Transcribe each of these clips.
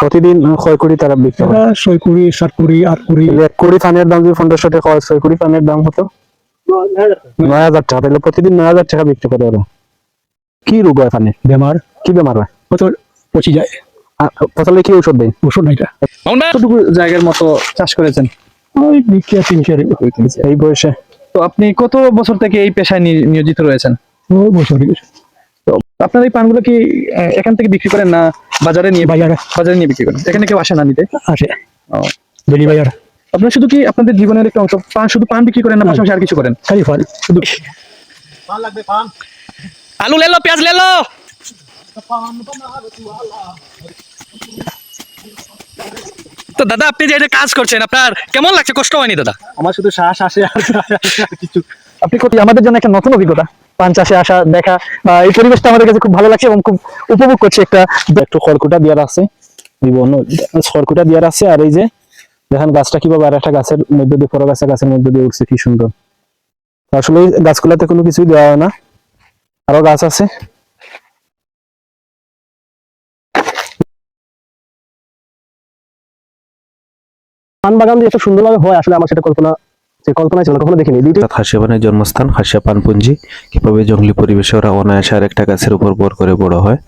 প্রতিদিন ছয় কোটি তারা বিক্রি করে। ছয় কুড়ি সাত কুড়ি আট কুড়ি। এক কোটি পানের দাম যদি পনেরোশো টাকা হয় ছয় কোটি পানের দাম হতো? নয় হাজার টাকা তাহলে প্রতিদিন নয় হাজার টাকা বিক্রি করে ওরা। কি রোগ হয় পানে বেমার? কি বেমার হয়? কত পচি যায়। ফসলে কি ঔষধ দেয়? ওষুধ নাইটা কতটুকু জায়গার মতো চাষ করেছেন? ওই বিক্রিয়া তিনশো এই বয়সে তো আপনি কত বছর থেকে এই পেশায় নিয়োজিত রয়েছেন? বছর তো আপনার এই পানগুলো কি আহ, এখান থেকে বিক্রি করেন না বাজারে নিয়ে বাজারে। বাজারে নিয়ে বিক্রি করেন? এখানে কেউ আসে না নিতে? আসে। ও। ডেলি বাজার। আপনার শুধু কি আপনাদের জীবনের একটা অংশ পান শুধু পান বিক্রি করেন না পাশাপাশি আর কিছু করেন? খালি ফল শুধু আলু লে লো পেঁয়াজ লে লো তো দাদা আপনি যে এটা কাজ করছেন আপনার কেমন লাগছে? কষ্ট হয়নি দাদা? আমার শুধু শ্বাস আসে আর কিছু আপনি কত আমাদের জন্য একটা নতুন অভিজ্ঞতা। পান চাষে আসা দেখা এই পরিবেশটা আমাদের কাছে খুব ভালো লাগছে এবং খুব উপভোগ করছি একটা একটু খড়কুটা দেওয়ার আছে বিভিন্ন খড়কুটা দেওয়ার আছে আর এই যে দেখেন গাছটা কীভাবে আর একটা গাছের মধ্যে দিয়ে পরে গাছে গাছের মধ্যে দিয়ে উঠছে কি সুন্দর। আসলে গাছগুলাতে কোনো কিছুই দেওয়া হয় না। আরও গাছ আছে। পান বাগান দিয়ে সুন্দরভাবে হয়, আসলে আমার সেটা কল্পনা জন্মস্থান পানপুঞ্জি পরিবেশে ওরা অনায়াসে আরেকটা গাছের উপর করে বড় হয়,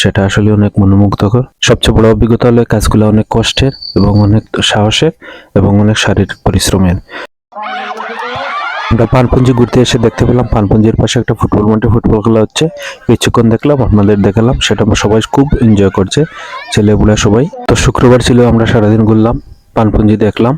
সেটা আসলে অনেক মনোমুগ্ধকর। সবচেয়ে বড় অভিজ্ঞতা অনেক কষ্টের এবং অনেক সাহসের এবং অনেক শারীরিক পরিশ্রমের। আমরা পানপুঞ্জি ঘুরতে এসে দেখতে পেলাম, পানপুঞ্জির পাশে একটা ফুটবল মাঠে ফুটবল খেলা হচ্ছে। কিছুক্ষণ দেখলাম, আপনাদের দেখালাম, সেটা সবাই খুব এনজয় করছে ছেলেগুলা সবাই। তো শুক্রবার ছিল, আমরা সারাদিন ঘুরলাম। পানপুঞ্জি দেখলাম।